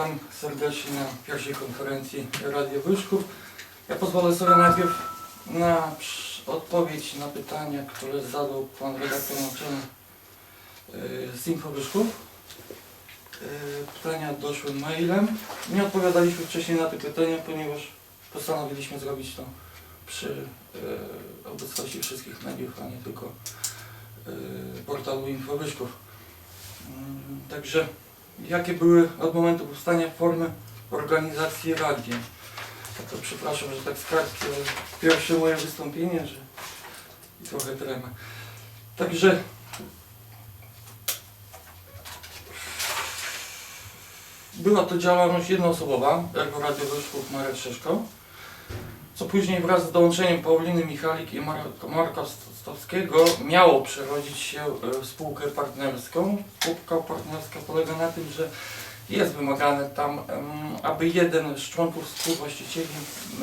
Witam serdecznie na pierwszej konferencji Radio Wyszków. Ja pozwolę sobie najpierw na odpowiedź na pytania, które zadał pan redaktor naczelny yy, z Info Wyszków. Yy, Pytania doszły mailem. Nie odpowiadaliśmy wcześniej na te pytania, ponieważ postanowiliśmy zrobić to przy yy, obecności wszystkich mediów, a nie tylko portalu Info Wyszków. Mm, Także jakie były od momentu powstania formy organizacji radia? To przepraszam, że tak ale pierwsze moje wystąpienie, że i trochę tremę. Także była to działalność jednoosobowa, jako Radio Wyszków Marek Szyszko, co później wraz z dołączeniem Pauliny Michalik i Marka, Marka Stowskiego miało przerodzić się e, w spółkę partnerską. Spółka partnerska polega na tym, że jest wymagane tam, aby jeden z członków współwłaścicieli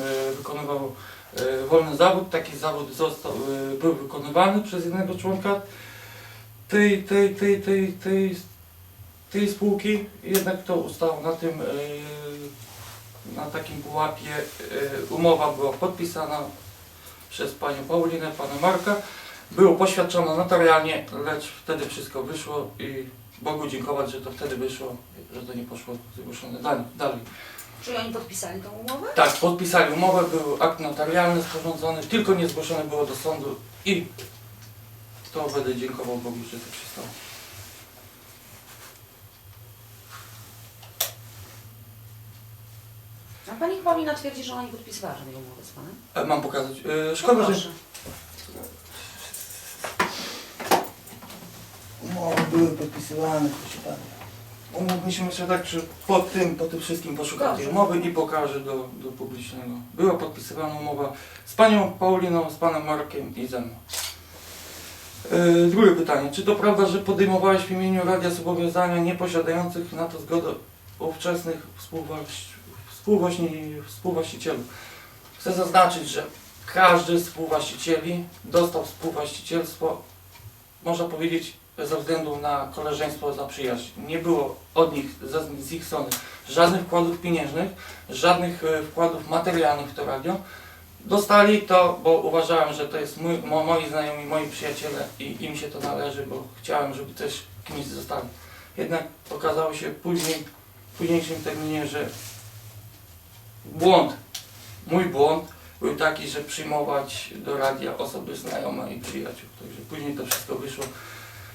e, wykonywał e, wolny zawód. Taki zawód został, był wykonywany przez jednego członka tej, tej, tej, tej, tej, tej spółki, jednak to ustało na tym, na takim pułapie e, umowa była podpisana przez panią Paulinę, pana Marka. Było poświadczone notarialnie, lecz wtedy wszystko wyszło i Bogu dziękować, że to wtedy wyszło, że to nie poszło zgłoszone dalej. Czy oni podpisali tą umowę? Tak, podpisali umowę, był akt notarialny sporządzony, tylko nie zgłoszone było do sądu i to będę dziękował Bogu, że tak się stało. Pani Paulina twierdzi, że ona nie podpisywała żadnej umowy z panem. E, Mam pokazać. E, Szkoda, że Proszę. umowy były podpisywane, proszę Pana. Umówiliśmy się tak, że po tym, po tym wszystkim poszukam tej Dobrze. umowy i pokażę do, do publicznego. Była podpisywana umowa z panią Pauliną, z panem Markiem i ze mną. E, drugie pytanie. Czy to prawda, że podejmowałeś w imieniu radia zobowiązania nieposiadających na to zgodę ówczesnych współwłaś- współwłaścicielów? Chcę zaznaczyć, że każdy z współwłaścicieli dostał współwłaścicielstwo, można powiedzieć, ze względu na koleżeństwo, za przyjaźń. Nie było od nich, z ich strony żadnych wkładów pieniężnych, żadnych e, wkładów materialnych w to radio. Dostali to, bo uważałem, że to jest mój, mo, moi znajomi, moi przyjaciele i im się to należy, bo chciałem, żeby też kimś zostali. Jednak okazało się później, w późniejszym terminie, że błąd, mój błąd był taki, że przyjmować do radia osoby znajome i przyjaciół. Także później to wszystko wyszło,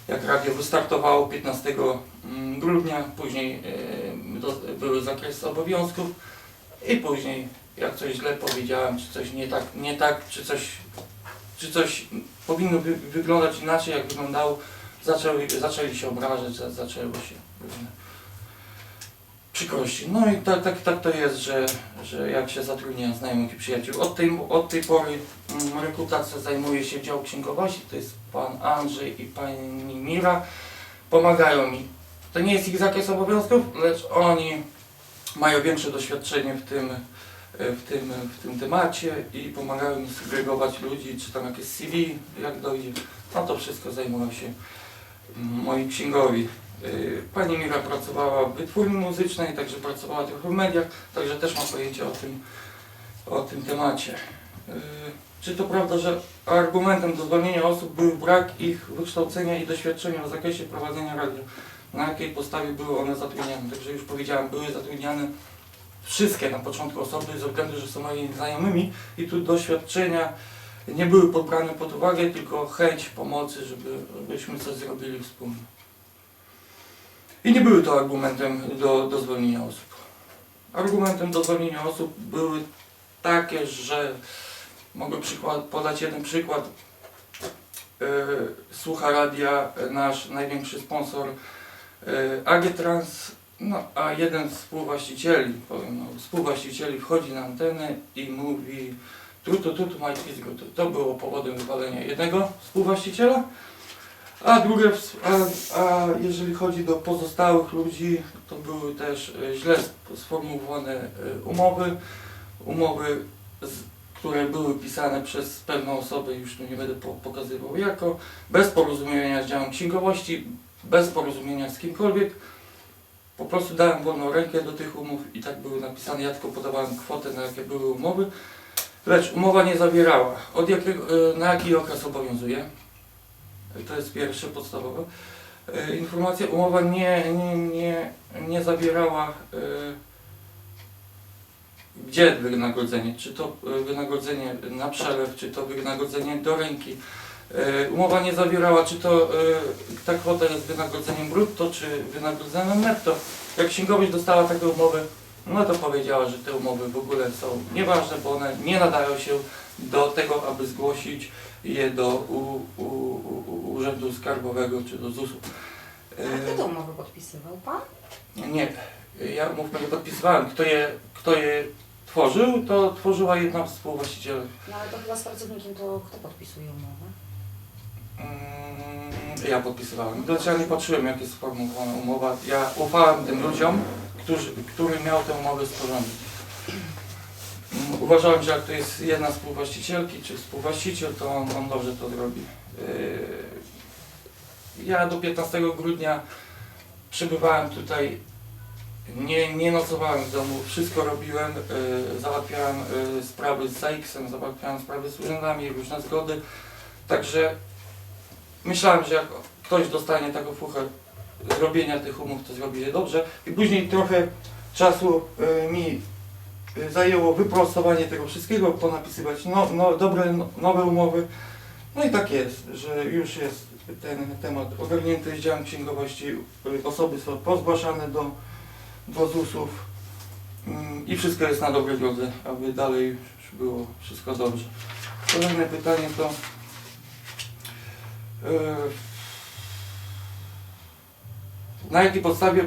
jak radio wystartowało 15 mm, grudnia, później e, były zakresy obowiązków i później jak coś źle powiedziałem, czy coś nie tak, nie tak czy, coś, czy coś powinno wy, wyglądać inaczej, jak wyglądało, zaczęli, zaczęli się obrażać, za- zaczęło się przykrości. No i tak, tak, tak to jest, że, że jak się zatrudnia znajomych i przyjaciół. Od tej, od tej pory mm, rekrutacją zajmuje się dział księgowości, to jest pan Andrzej i pani Mira. Pomagają mi. To nie jest ich zakres obowiązków, lecz oni mają większe doświadczenie w tym, w tym, w tym temacie i pomagają mi segregować ludzi, czy tam jakieś CV, jak dojdzie. No to wszystko zajmują się mm, moi księgowi. Y, Pani Mira pracowała w wytwórni muzycznej, także pracowała trochę w mediach, także też mam pojęcie o tym, o tym temacie. Y, Czy to prawda, że argumentem do zwolnienia osób był brak ich wykształcenia i doświadczenia w zakresie prowadzenia radia? Na jakiej podstawie były one zatrudniane? Także już powiedziałem, były zatrudniane wszystkie na początku osoby ze względu, że są moimi znajomymi i tu doświadczenia nie były podbrane pod uwagę, tylko chęć pomocy, żeby, żebyśmy coś zrobili wspólnie. I nie były to argumentem do, do zwolnienia osób. Argumentem do zwolnienia osób były takie, że mogę przykład, podać jeden przykład. Yy, słucha radia nasz największy sponsor yy, Agetrans, no a jeden z współwłaścicieli, powiem, no, współwłaścicieli wchodzi na antenę i mówi tu, tu, tu, tu. To, to było powodem wywalenia jednego współwłaściciela, a drugie, a, a jeżeli chodzi do pozostałych ludzi, to były też e, źle sformułowane e, umowy, umowy, które były pisane przez pewną osobę, już tu nie będę po, pokazywał jako, bez porozumienia z działem księgowości, bez porozumienia z kimkolwiek, po prostu dałem wolną rękę do tych umów i tak były napisane. Ja tylko podawałem kwotę, na jakie były umowy. Lecz umowa nie zawierała, od jakiego, e, na jaki okres obowiązuje. To jest pierwsze, podstawowe. E, Informacja, umowa nie, nie, nie, nie zawierała e, gdzie wynagrodzenie, czy to e, wynagrodzenie na przelew, czy to wynagrodzenie do ręki. Umowa nie zawierała, czy to ta kwota jest wynagrodzeniem brutto, czy wynagrodzeniem netto. Jak księgowość dostała taką umowę, no to powiedziała, że te umowy w ogóle są nieważne, bo one nie nadają się do tego, aby zgłosić je do u, u, u, Urzędu Skarbowego czy do ZUS-u. A kto te umowy podpisywał? Pan? Nie, ja umów nie podpisywałem. Kto je, kto je tworzył, to tworzyła jedna współwłaściciel. No ale to chyba z pracownikiem to kto podpisuje umowę? Mm, Ja podpisywałem. Dlaczego nie patrzyłem, jak jest sformułowana umowa? Ja ufałem tym ludziom, którzy, który miał tę umowę sporządzić. Uważałem, że jak to jest jedna współwłaścicielki czy współwłaściciel, to on, on dobrze to zrobi. Yy, Ja do 15 grudnia przybywałem tutaj, nie, nie nocowałem w domu, wszystko robiłem, yy, załatwiałem yy, sprawy z ZAX-em, załatwiałem sprawy z urzędami, różne zgody. Także myślałem, że jak ktoś dostanie taką fuchę zrobienia tych umów, to zrobi je dobrze. I później trochę czasu mi zajęło wyprostowanie tego wszystkiego, ponapisywać no, no, dobre, no, nowe umowy. No i tak jest, że już jest ten temat ogarnięty z działem księgowości. Y, Osoby są pozgłaszane do, do ZUS-ów mm, i wszystko jest na dobrej drodze, aby dalej było wszystko dobrze. Kolejne pytanie to e, na jakiej podstawie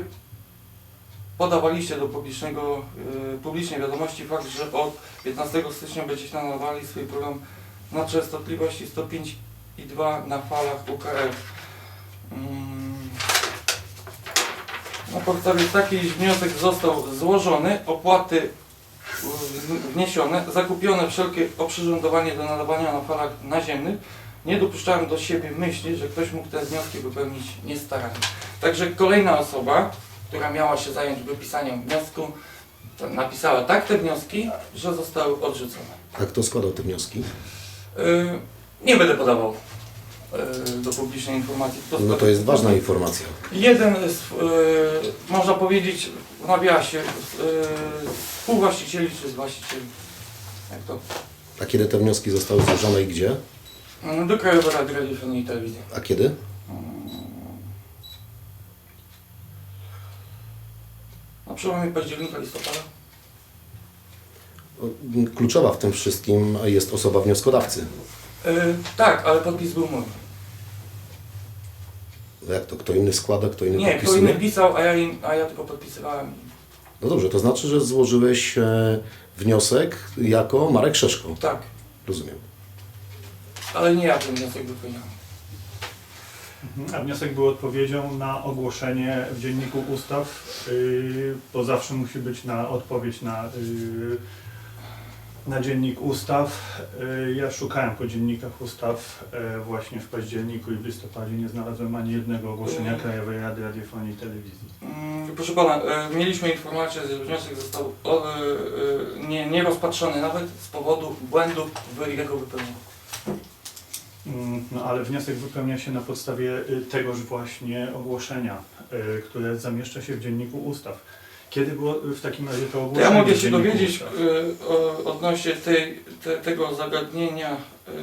podawaliście do publicznego, e, publicznej wiadomości fakt, że od 15 stycznia będziecie nadawali swój program na częstotliwości 105,2 na falach UKF. Mm. Na podstawie takiej iż wniosek został złożony, opłaty y, wniesione, zakupione wszelkie oprzyrządowanie do nadawania na falach naziemnych, nie dopuszczałem do siebie myśli, że ktoś mógł te wnioski wypełnić niestarannie. Także kolejna osoba, która miała się zająć wypisaniem wniosku, napisała tak te wnioski, że zostały odrzucone. A kto składał te wnioski? Yy, nie będę podawał yy, do publicznej informacji. kto No to składał. jest ważna informacja. Jeden z, yy, można powiedzieć, w nawiasie, yy, współwłaścicieli czy z właścicieli. Jak to? A kiedy te wnioski zostały złożone i gdzie? Mm, Do Krajowej Rady Radiofonii i Telewizji. A kiedy? Przełomie października, listopada. Kluczowa w tym wszystkim jest osoba wnioskodawcy. Yy, tak, ale podpis był mój. Jak to? Kto inny składa, kto inny Nie, kto podpisuje? inny pisał, a ja, a ja tylko podpisywałem. No dobrze, to znaczy, że złożyłeś e, wniosek jako Marek Szeszko. Tak, Rozumiem. ale nie ja ten wniosek wypełniałem. Mhm. A wniosek był odpowiedzią na ogłoszenie w Dzienniku Ustaw, yy, bo zawsze musi być na odpowiedź na, yy, na Dziennik Ustaw. Yy, ja szukałem po Dziennikach Ustaw właśnie w październiku i w listopadzie. Nie znalazłem ani jednego ogłoszenia. Krajowej Rady Radiofonii i Telewizji. Mm, Proszę pana, mieliśmy informację, że wniosek został o, e, e, nie, nawet z powodu błędów w jego wypełnieniu. Mm, No ale wniosek wypełnia się na podstawie y, tegoż właśnie ogłoszenia, y, które zamieszcza się w Dzienniku Ustaw. Kiedy było y, w takim razie to ogłoszenie? ja mogę się dowiedzieć odnośnie tej, te, tego zagadnienia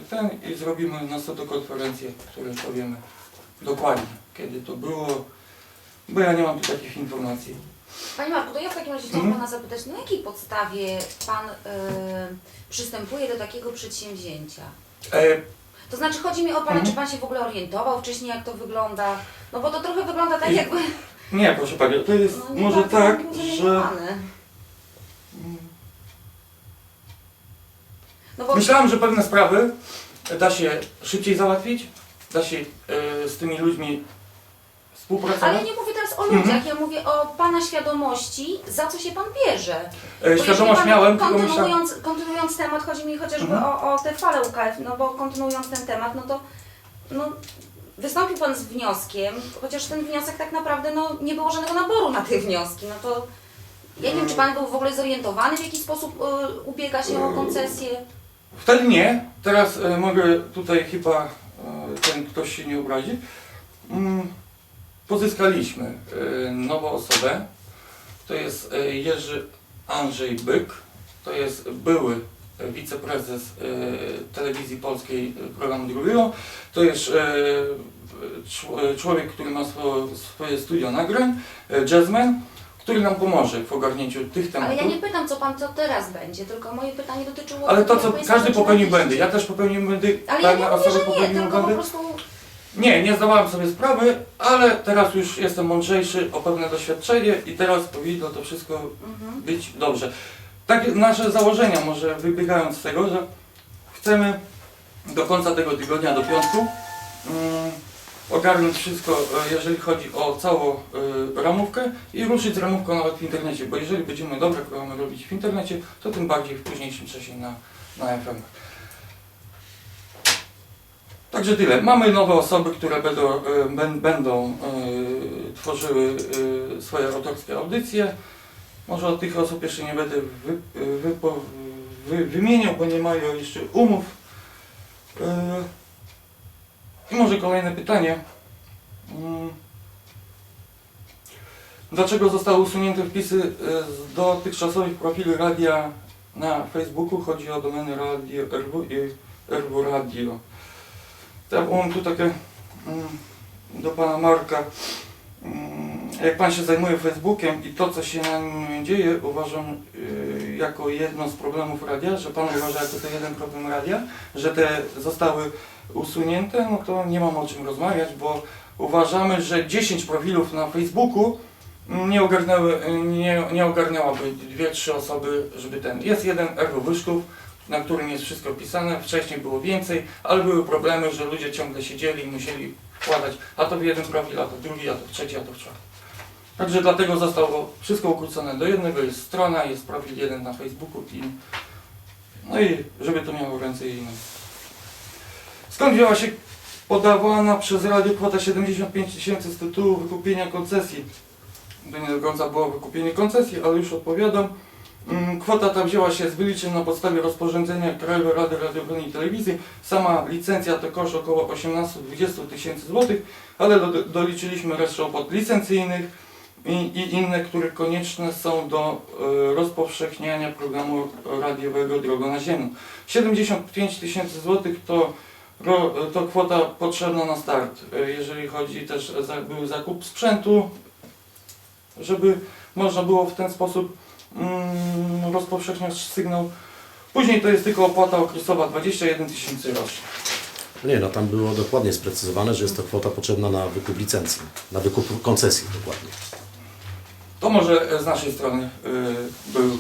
ten i zrobimy następną konferencję, w której powiemy dokładnie, kiedy to było, bo ja nie mam tu takich informacji. Panie Marku, to ja w takim razie chciałam Mhm. Pana zapytać, na jakiej podstawie Pan y, przystępuje do takiego przedsięwzięcia? E, To znaczy chodzi mi o Pana, Mhm. czy Pan się w ogóle orientował wcześniej, jak to wygląda? No bo to trochę wygląda tak jakby... nie, proszę pani, to jest No, nie może bardzo tak, że... zorientowany. No bo Myślałem, że pewne sprawy da się szybciej załatwić, da się e, z tymi ludźmi współpracować. Ja nie mówię teraz o ludziach, Mhm. ja mówię o Pana świadomości, za co się Pan bierze. E, Bo jeżeli Świadomość pan, miałem, tylko kontynuując, kontynuując temat, chodzi mi chociażby Mhm. o, o te fale UKF, no bo kontynuując ten temat, no to no, wystąpił Pan z wnioskiem, chociaż ten wniosek tak naprawdę, no, nie było żadnego naboru na te wnioski, no to ja nie wiem, czy Pan był w ogóle zorientowany, w jaki sposób y, ubiega się o koncesję? Wtedy nie, teraz e, mogę tutaj chyba, e, ten ktoś się nie obrazi. Mm, pozyskaliśmy e, nową osobę, to jest e, Jerzy Andrzej Byk, to jest były wiceprezes e, telewizji polskiej programu drugiego, to jest cz- człowiek, który ma swoje, studio nagrań, jazzman, który nam pomoże w ogarnięciu tych Ale tematów. ja nie pytam, co Pan co teraz będzie, tylko moje pytanie dotyczyło... Ale to, co każdy popełnił błędy. Ja też popełnił błędy, Ale ja nie pewne mówię, że nie, tylko po błędy. prostu... Nie, nie zdawałem sobie sprawy, ale teraz już jestem mądrzejszy o pewne doświadczenie i teraz powinno to wszystko Mhm. być dobrze. Takie nasze założenia, może wybiegając z tego, że chcemy do końca tego tygodnia, do piątku, mm, ogarnąć wszystko, e, jeżeli chodzi o całą e, ramówkę i ruszyć z ramówką nawet w internecie, bo jeżeli będziemy dobre programy robić w internecie, to tym bardziej w późniejszym czasie na, na FM. Także tyle. Mamy nowe osoby, które będą, e, bę- będą e, tworzyły e, swoje autorskie audycje. Może od tych osób jeszcze nie będę wy, wy, wymieniał, bo nie mają jeszcze umów. I może kolejne pytanie. Mm. Dlaczego zostały usunięte wpisy z dotychczasowych profili radia na Facebooku? Chodzi o domeny Radio RW RW Radio. To ja mam tu takie mm, do pana Marka. Mm, Jak pan się zajmuje Facebookiem i to, co się na nim dzieje, uważam y, jako jedno z problemów radia, że pan uważa jako to jeden problem radia, że te zostały usunięte, no to nie mam o czym rozmawiać, bo uważamy, że 10 profilów na Facebooku nie ogarnęły, nie, nie dwie, trzy osoby, żeby ten. Jest jeden Ergo Wyszków, na którym jest wszystko opisane, wcześniej było więcej, ale były problemy, że ludzie ciągle siedzieli i musieli wkładać, a to w jeden profil, a to w drugi, a to w trzeci, a to w czwarty. Także dlatego zostało wszystko ukrócone do jednego, jest strona, jest profil jeden na Facebooku i no i żeby to miało ręce i nogi. Skąd wzięła się podawana przez radio kwota 75 tysięcy z tytułu wykupienia koncesji? To nie do końca było wykupienie koncesji, ale już odpowiadam. Mm, Kwota ta wzięła się z wyliczeń na podstawie rozporządzenia Krajowej Rady Radiofonii i Telewizji. Sama licencja to koszt około 18-20 tysięcy złotych, ale do, doliczyliśmy resztę opłat licencyjnych i, i inne, które konieczne są do e, rozpowszechniania programu radiowego drogą naziemną. 75 tysięcy złotych to, to kwota potrzebna na start, e, jeżeli chodzi też za, był zakup sprzętu, żeby można było w ten sposób mm, rozpowszechniać sygnał. Później to jest tylko opłata okresowa 21 tysięcy rocznie. Nie, no tam było dokładnie sprecyzowane, że jest to kwota potrzebna na wykup licencji, na wykup koncesji dokładnie. To może e, z naszej strony y, były y,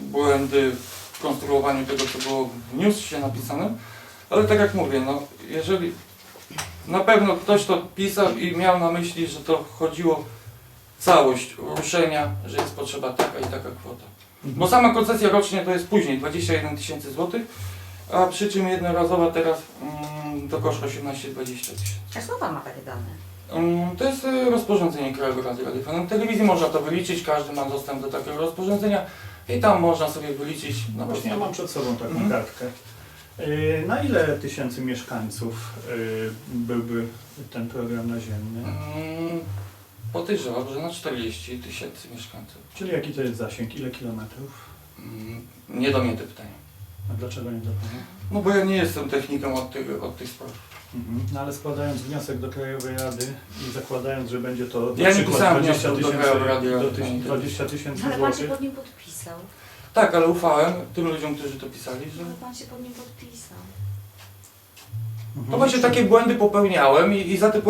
błędy w konstruowaniu tego, co było w newsie napisane, ale tak jak mówię, no, jeżeli na pewno ktoś to pisał i miał na myśli, że to chodziło całość ruszenia, że jest potrzeba taka i taka kwota. Bo sama koncesja rocznie to jest później 21 tysięcy złotych, a przy czym jednorazowa teraz mm, to koszt 18-20 tysięcy. A skąd Pan ma takie dane? Mm, To jest e, rozporządzenie Krajowej Rady Radiofonii i Telewizji. Można to wyliczyć, każdy ma dostęp do takiego rozporządzenia i tam można sobie wyliczyć No na właśnie, ja mam przed sobą taką Mhm. kartkę. Yy, Na ile tysięcy mieszkańców yy, byłby ten program naziemny? Mm, Podejrzewam, że na 40 tysięcy mieszkańców. Czyli jaki to jest zasięg? Ile kilometrów? Mm, Nie do mnie te pytania. A dlaczego nie do Pana? No bo ja nie jestem technikiem od tych, od tych spraw. Mhm. No ale składając wniosek do Krajowej Rady i zakładając, że będzie to na Ja nie przykład pisałem 20 wniosku do tysięcy Krajowej Rady do Radiofonii tyś- i 20 tysięcy Ale Pan się złotych. pod nim podpisał. Tak, ale ufałem tym ludziom, którzy to pisali, że... Ale Pan się pod nim podpisał. No właśnie takie błędy popełniałem i, i za te,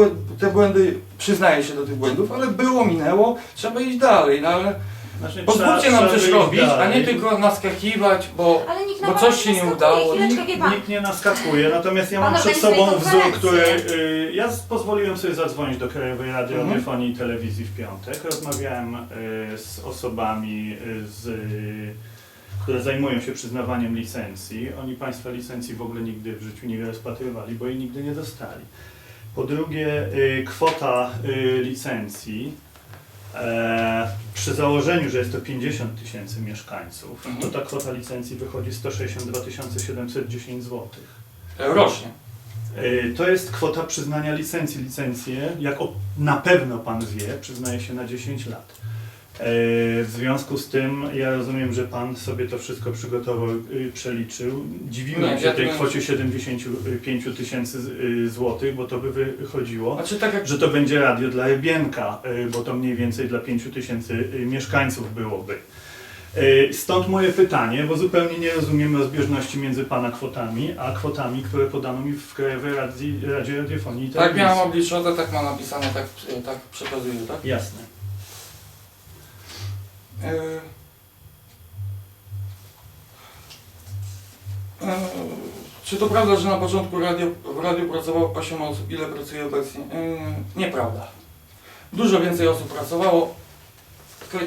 te błędy przyznaję się do tych błędów, ale było, minęło, trzeba iść dalej, no ale Znaczy, pozwólcie trzeba- nam trzeba coś iść robić, a dalej. nie tylko naskakiwać, bo Ale nikt na Bo Pana coś się nie naskakuje. udało. Chwileczkę, wie Pan. Nikt nie naskakuje, natomiast ja Pan mam przed organizuje sobą wzór, który... y, ja z- pozwoliłem sobie zadzwonić do Krajowej Rady Mhm. Radiofonii i Telewizji w piątek. Rozmawiałem y, z osobami y, z y, które zajmują się przyznawaniem licencji. Oni Państwa licencji w ogóle nigdy w życiu nie rozpatrywali, bo jej nigdy nie dostali. Po drugie, y, kwota y, licencji e, przy założeniu, że jest to 50 tysięcy mieszkańców, Mhm. to ta kwota licencji wychodzi 162 710 zł. Rocznie. Y, To jest kwota przyznania licencji. Licencję, jak na pewno Pan wie, przyznaje się na 10 lat. Y, W związku z tym ja rozumiem, że Pan sobie to wszystko przygotował, y, przeliczył. Dziwiłem Nie, się ja tej kwocie 75 tysięcy y, złotych, bo to by wychodziło, Znaczy tak jak że to będzie radio dla Rybienka, y, bo to mniej więcej dla 5 tysięcy y, mieszkańców byłoby. Y, Stąd moje pytanie, bo zupełnie nie rozumiem rozbieżności między Pana kwotami, a kwotami, które podano mi w Krajowej Radzi, Radzie Radiofonii i tak Telewizji. miałem obliczone, tak ma napisane, tak, tak przekazuję, tak? Jasne. E, e, Czy to prawda, że na początku radio, w radiu pracowało 8 osób? Ile pracuje obecnie? E, Nieprawda. Dużo więcej osób pracowało.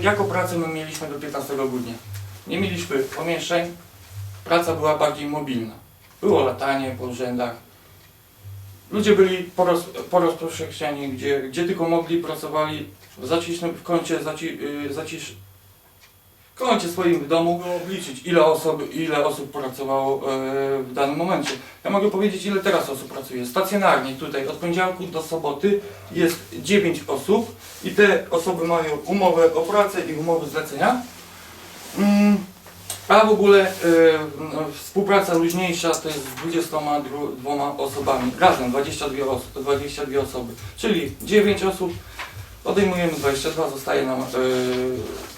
Jako pracę my mieliśmy do 15 grudnia. Nie mieliśmy pomieszczeń. Praca była bardziej mobilna. Było latanie po urzędach. Ludzie byli poroz, porozpowszechniani, gdzie, gdzie tylko mogli, pracowali w zacisznym, w kącie zaci, y, zacisz, w kącie swoim w domu obliczyć, ile osób, ile osób pracowało e, w danym momencie. Ja mogę powiedzieć, ile teraz osób pracuje. Stacjonarnie tutaj od poniedziałku do soboty jest 9 osób i te osoby mają umowę o pracę i umowę zlecenia. Mm, a w ogóle e, współpraca luźniejsza to jest z 22 osobami, razem 22, os 22 osoby, czyli 9 osób, odejmujemy 22, zostaje nam e,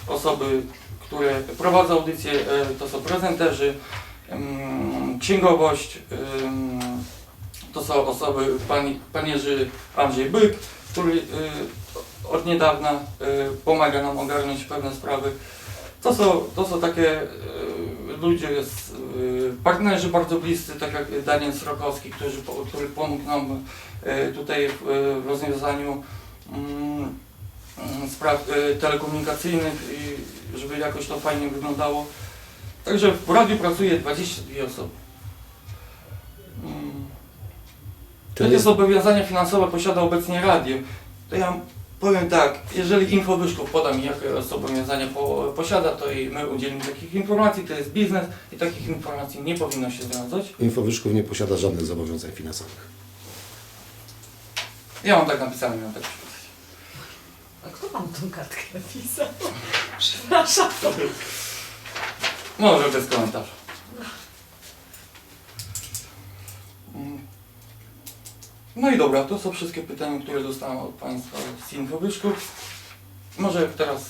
osoby, które prowadzą audycję, e, to są prezenterzy, księgowość, to są osoby, pani, pan Jerzy Andrzej Byk, który e, od niedawna e, pomaga nam ogarnąć pewne sprawy. To są, to są takie e, ludzie, partnerzy bardzo bliscy, tak jak Daniel Srokowski, który, który pomógł nam tutaj w, rozwiązaniu mm, spraw e, telekomunikacyjnych i żeby jakoś to fajnie wyglądało. Także w radiu pracuje 22 osoby. Mm. Jakie jest, zobowiązania finansowe posiada obecnie radio? To ja powiem tak, jeżeli Infowyszków poda mi jakie zobowiązania po, posiada, to i my udzielimy takich informacji, to jest biznes i takich informacji nie powinno się zdradzać. Infowyszków nie posiada żadnych zobowiązań finansowych. Ja mam tak napisane, miałem tak. A kto Panu tą kartkę napisał? Przepraszam. Może bez komentarza. No i dobra, to są wszystkie pytania, które dostałem od Państwa z Infowyszków. Może teraz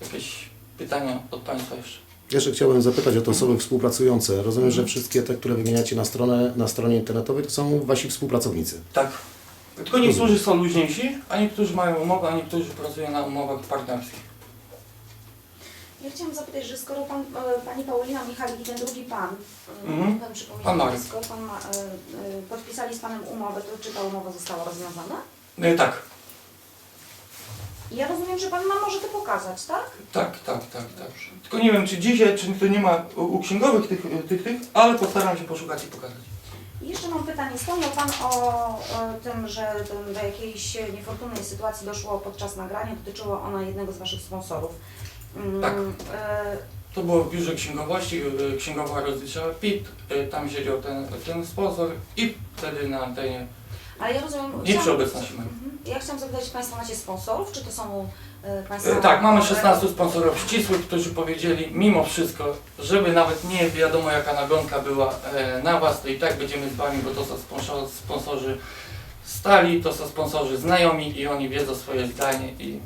jakieś pytania od Państwa jeszcze. Jeszcze chciałem zapytać o te osoby współpracujące. Rozumiem, że wszystkie te, które wymieniacie na, stronę, na stronie internetowej, to są Wasi współpracownicy. Tak. Tylko niektórzy są luźniejsi, a niektórzy mają umowę, a niektórzy pracują na umowach partnerskich. Ja chciałam zapytać, że skoro pan, e, Pani Paulina Michalik i ten drugi Pan, e, Mhm. pan przypomniał Pan Marek. skoro pan ma, e, e, podpisali z Panem umowę, to czy ta umowa została rozwiązana? No i tak, I Ja rozumiem, że Pan ma może to pokazać, tak? tak, tak, tak, tak. Tylko nie wiem, czy dzisiaj, czy to nie ma u, u księgowych tych, tych, tych, ale postaram się poszukać i pokazać. I jeszcze mam pytanie. Wspomniał Pan o, tym, że do- jakiejś niefortunnej sytuacji doszło podczas nagrania. Dotyczyło ona jednego z Waszych sponsorów. Mm, Tak. e, To było w biurze księgowości, y, księgowa rozliczała PIT, y, tam siedział ten, ten sponsor i wtedy na antenie, ale ja rozumiem... nie przy obecności. Mhm. Ja chciałam zapytać, czy Państwo macie sponsorów, czy to są e, Państwo... Y, Tak, mamy 16 sponsorów ścisłych, którzy powiedzieli mimo wszystko, żeby nawet nie wiadomo jaka nagonka była e, na Was, to i tak będziemy z Wami, bo to są sponsor- sponsorzy stali, to są sponsorzy znajomi i oni wiedzą swoje zdanie i...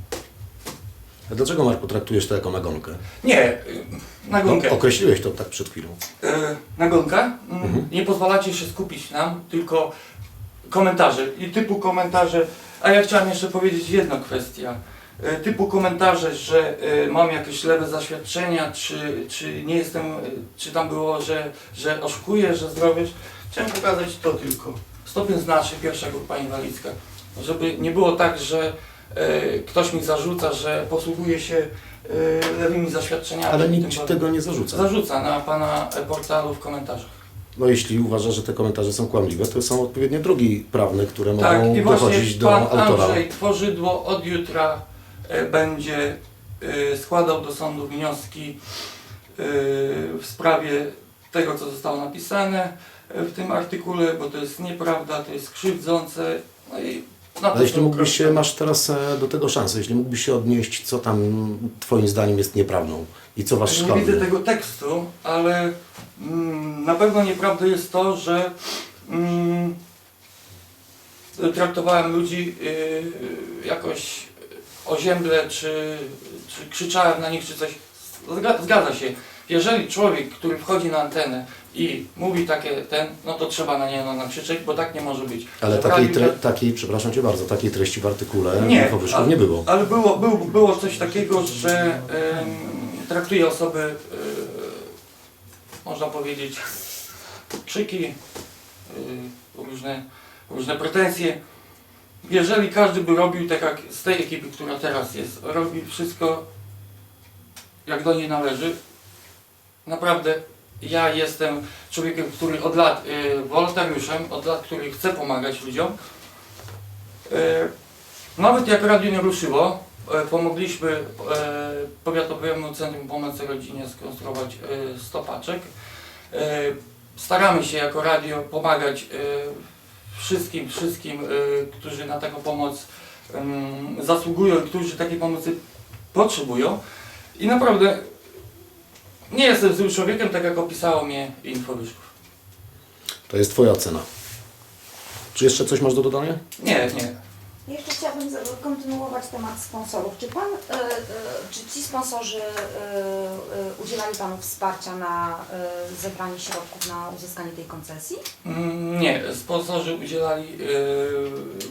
A dlaczego, Marku, traktujesz to jako nagonkę? Nie, y, nagonkę. No, określiłeś to tak przed chwilą. e, nagonka. Mm, Mhm. Nie pozwalacie się skupić nam, tylko komentarze. I typu komentarze. A ja chciałem jeszcze powiedzieć jedną kwestię. E, Typu komentarze, że e, mam jakieś lewe zaświadczenia, czy, czy nie jestem, e, czy tam było, że, że oszukuję, że zdrowiesz. Chciałem pokazać to tylko. Stopień znaczy pierwsza grupa inwalidzka. Żeby nie było tak, że ktoś mi zarzuca, że posługuje się lewymi zaświadczeniami. Ale i nikt ci tego nie zarzuca. Zarzuca na pana portalu w komentarzach. No jeśli uważa, że te komentarze są kłamliwe, to są odpowiednie drogi prawne, które Tak, mogą i właśnie dochodzić do pan autora. Andrzej Tworzydło od jutra będzie e, składał do sądu wnioski e, w sprawie tego, co zostało napisane w tym artykule, bo to jest nieprawda, to jest krzywdzące. No i na Ale jeśli mógłbyś się, masz teraz e, do tego szansę, jeśli mógłbyś się odnieść, co tam twoim zdaniem jest nieprawdą i co was Nie szkodzi. widzę tego tekstu, ale mm, na pewno nieprawdą jest to, że mm, traktowałem ludzi y, jakoś ozięble, czy, czy krzyczałem na nich, czy coś. Zga- Zgadza się. Jeżeli człowiek, który wchodzi na antenę i mówi takie ten, no to trzeba na niego nakrzyczeć, bo tak nie może być. Ale takiej, tre, tak- takiej, przepraszam Cię bardzo, takiej treści w artykule Nie, infowyszków ale- nie było. Ale było, było, było coś takiego, że em, traktuje osoby, e, można powiedzieć, krzyki, e, różne, różne pretensje. Jeżeli każdy by robił tak jak z tej ekipy, która teraz jest, robi wszystko jak do niej należy, naprawdę ja jestem człowiekiem, który od lat, e, wolontariuszem, od lat, który chce pomagać ludziom. E, nawet jak radio nie ruszyło, e, pomogliśmy e, Powiatowemu Centrum Pomocy Rodzinie skonstruować e, stopaczek. Staramy się jako radio pomagać wszystkim, wszystkim, e, którzy na taką pomoc zasługują i którzy takiej pomocy potrzebują. I naprawdę nie jestem złym człowiekiem, tak jak opisało mnie Infowyszków. To jest Twoja ocena. Czy jeszcze coś masz do dodania? Nie, nie. Jeszcze chciałabym kontynuować temat sponsorów. Czy pan, e, e, czy ci sponsorzy e, udzielali panu wsparcia na zebranie środków na uzyskanie tej koncesji? Mm, Nie, sponsorzy udzielali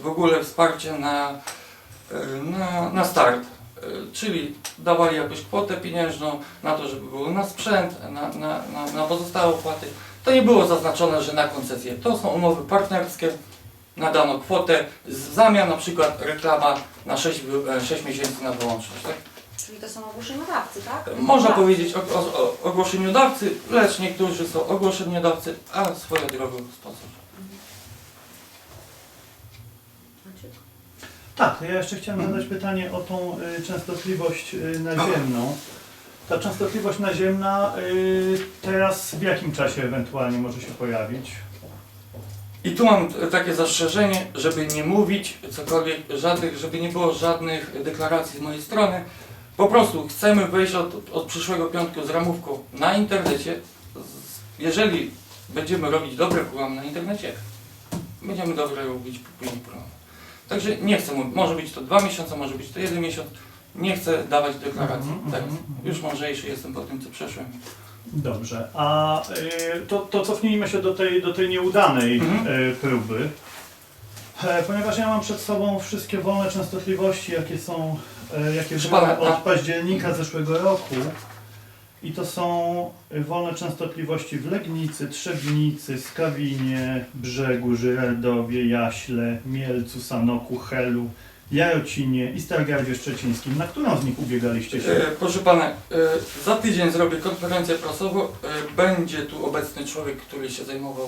w ogóle wsparcia na, na, na start, czyli dawali jakąś kwotę pieniężną na to, żeby było na sprzęt, na, na, na, na pozostałe opłaty. To nie było zaznaczone, że na koncesję. To są umowy partnerskie na daną kwotę, w zamian na przykład reklama na 6, 6 miesięcy na wyłączność. Tak? Czyli to są ogłoszeniodawcy, tak? Można Tak. powiedzieć o, o, o ogłoszeniodawcy, lecz niektórzy są ogłoszeniodawcy, a swoją drogą sponsorzy. Znaczy, Tak, to ja jeszcze chciałem zadać pytanie o tą y, częstotliwość y, naziemną. Ta częstotliwość naziemna y, teraz w jakim czasie ewentualnie może się pojawić? I tu mam takie zastrzeżenie, żeby nie mówić cokolwiek, żadnych, żeby nie było żadnych deklaracji z mojej strony. Po prostu chcemy wejść od, od przyszłego piątku z ramówką na internecie. Jeżeli będziemy robić dobre programy na internecie, będziemy dobre robić później programy. Także nie chcę mówić, może być to dwa miesiące, może być to jeden miesiąc. Nie chcę dawać deklaracji mhm. Już mądrzejszy jestem po tym, co przeszłem. Dobrze, a y, to, to cofnijmy się do tej, do tej nieudanej Mhm. y, próby. E, ponieważ ja mam przed sobą wszystkie wolne częstotliwości, jakie są, e, jakie były od października zeszłego roku. I to są y, wolne częstotliwości w Legnicy, Trzebnicy, Skawinie, Brzegu, Żyrardowie, Jaśle, Mielcu, Sanoku, Helu, Jarocinie i Stargardzie Szczecińskim. Na którą z nich ubiegaliście się? E, Proszę pana, e, za tydzień zrobię konferencję prasową. E, Będzie tu obecny człowiek, który się zajmował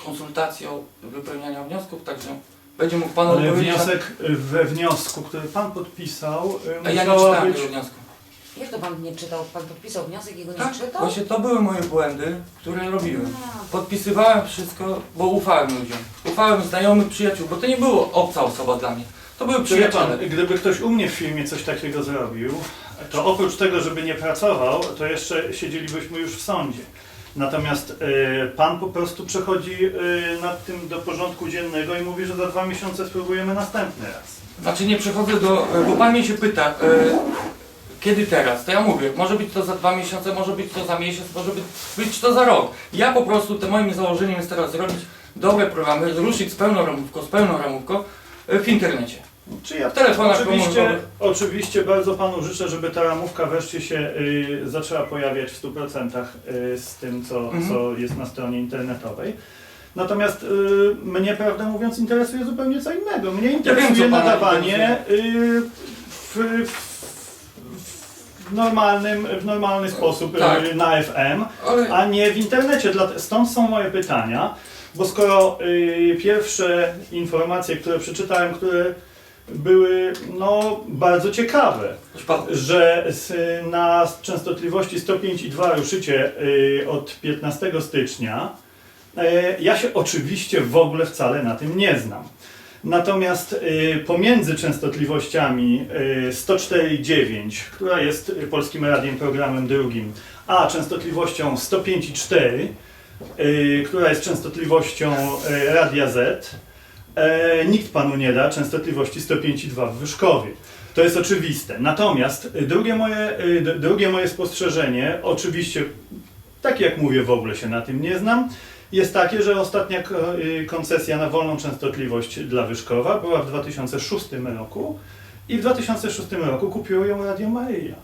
e, konsultacją wypełniania wniosków, także będzie mógł pan Ale odpowiedzieć. wniosek y, we wniosku, który pan podpisał, y, A ja nie musiała czytałem być... tego wniosku. Jak to pan nie czytał? Pan podpisał wniosek i go nie Tak, czytał? właśnie to były moje błędy, które robiłem. A, Podpisywałem wszystko, bo ufałem ludziom. Ufałem znajomych, przyjaciół, bo to nie było obca osoba dla mnie. To były Wie pan, przyjaciele. gdyby ktoś u mnie w firmie coś takiego zrobił, to oprócz tego, żeby nie pracował, to jeszcze siedzielibyśmy już w sądzie. Natomiast y, pan po prostu przechodzi y, nad tym do porządku dziennego i mówi, że za dwa miesiące spróbujemy następny raz. Znaczy nie przechodzę do, bo pan mnie się pyta, e, kiedy teraz? To ja mówię, może być to za dwa miesiące, może być to za miesiąc, może być, być to za rok. Ja po prostu, te moim założeniem jest teraz zrobić dobre programy, ruszyć z pełną ramówką, z pełną ramówką e, w internecie. Czy ja W telefonach oczywiście, oczywiście bardzo panu życzę, żeby ta ramówka wreszcie się y, zaczęła pojawiać w 100% y, z tym, co, Mhm. co jest na stronie internetowej. Natomiast y, mnie, prawdę mówiąc, interesuje zupełnie co innego. Mnie wiem, interesuje co pana nadawanie y, w, w, normalnym, w normalny sposób Tak. y, na FM, Ale a nie w internecie. Stąd są moje pytania, bo skoro y, pierwsze informacje, które przeczytałem, które były no, bardzo ciekawe, że na częstotliwości 105,2 ruszycie y, od 15 stycznia. Y, ja się oczywiście w ogóle wcale na tym nie znam. Natomiast y, pomiędzy częstotliwościami y, 104,9, która jest y, Polskim Radiem programem drugim, a częstotliwością 105,4, y, która jest częstotliwością y, Radia Z, e, nikt panu nie da częstotliwości 105,2 w Wyszkowie. To jest oczywiste. Natomiast y, drugie moje, y, drugie moje spostrzeżenie, oczywiście, tak jak mówię, w ogóle się na tym nie znam, jest takie, że ostatnia y, koncesja na wolną częstotliwość dla Wyszkowa była w 2006 roku i w 2006 roku kupiło ją Radio Maryja.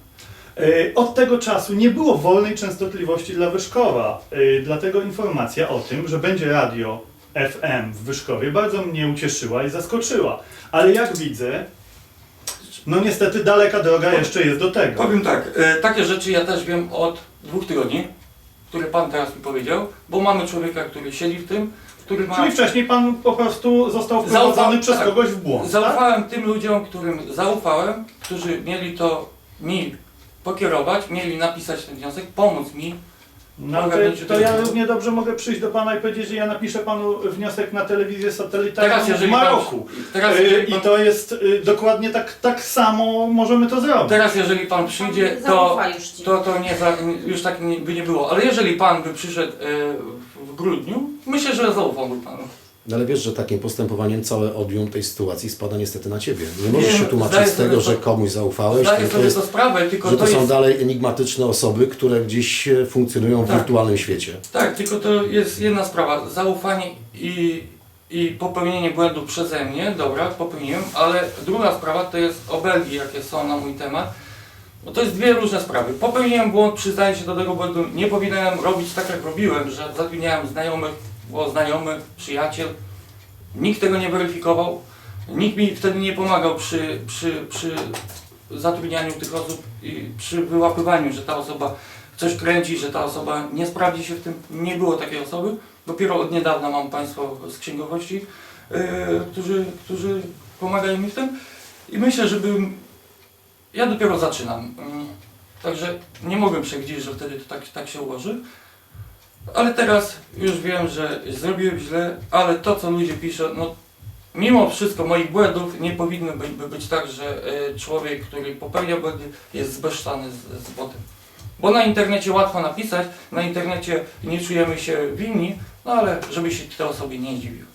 Y, Od tego czasu nie było wolnej częstotliwości dla Wyszkowa, y, dlatego informacja o tym, że będzie radio FM w Wyszkowie bardzo mnie ucieszyła i zaskoczyła. Ale jak widzę, no niestety daleka droga jeszcze jest do tego. powiem tak, takie rzeczy ja też wiem od dwóch tygodni, które pan teraz mi powiedział, bo mamy człowieka, który siedzi w tym, który ma... Czyli wcześniej pan po prostu został wprowadzony Zaufał- przez tak. kogoś w błąd, tak? Zaufałem tym ludziom, którym zaufałem, którzy mieli to mi pokierować, mieli napisać ten wniosek, pomóc mi. No to, ja równie dobrze mogę przyjść do pana i powiedzieć, że ja napiszę panu wniosek na telewizję satelitarną Teraz w jeżeli pan, Maroku. teraz, Y, jeżeli I pan, to jest y, dokładnie tak, tak samo możemy to zrobić. teraz jeżeli pan przyjdzie, to, zaufa już ci. to, to nie, za- już tak nie, by nie było. Ale jeżeli pan by przyszedł e, w grudniu, myślę, że zaufałbym panu. No ale wiesz, że takim postępowaniem całe odium tej sytuacji spada niestety na ciebie. Nie możesz się tłumaczyć zdaję z tego, sobie że to- komuś zaufałeś, Zdaję sobie jest, to sprawę, tylko że to to są jest... dalej enigmatyczne osoby, które gdzieś funkcjonują w Tak. wirtualnym świecie. Tak, tylko to jest jedna sprawa. Zaufanie i, i popełnienie błędu przeze mnie, dobra, popełniłem, ale druga sprawa to jest obelgi, jakie są na mój temat. Bo to jest dwie różne sprawy. Popełniłem błąd, przyznaję się do tego błędu. Nie powinienem robić tak, jak robiłem, że zatrudniałem znajomych, bo znajomy, przyjaciel. Nikt tego nie weryfikował. Nikt mi wtedy nie pomagał przy, przy, przy zatrudnianiu tych osób i przy wyłapywaniu, że ta osoba coś kręci, że ta osoba nie sprawdzi się w tym. Nie było takiej osoby. Dopiero od niedawna mam Państwo z księgowości, yy, którzy, którzy pomagają mi w tym. I myślę, żebym. Ja dopiero zaczynam. Mm, Także nie mogłem przewidzieć, że wtedy to tak, tak się ułoży. Ale teraz już wiem, że zrobiłem źle, ale to co ludzie piszą, no mimo wszystko moich błędów nie powinno być, by być tak, że e, człowiek, który popełnia błędy jest zbesztany z, z. Bo na internecie łatwo napisać, na internecie nie czujemy się winni, no ale żeby się te osoby nie dziwiły.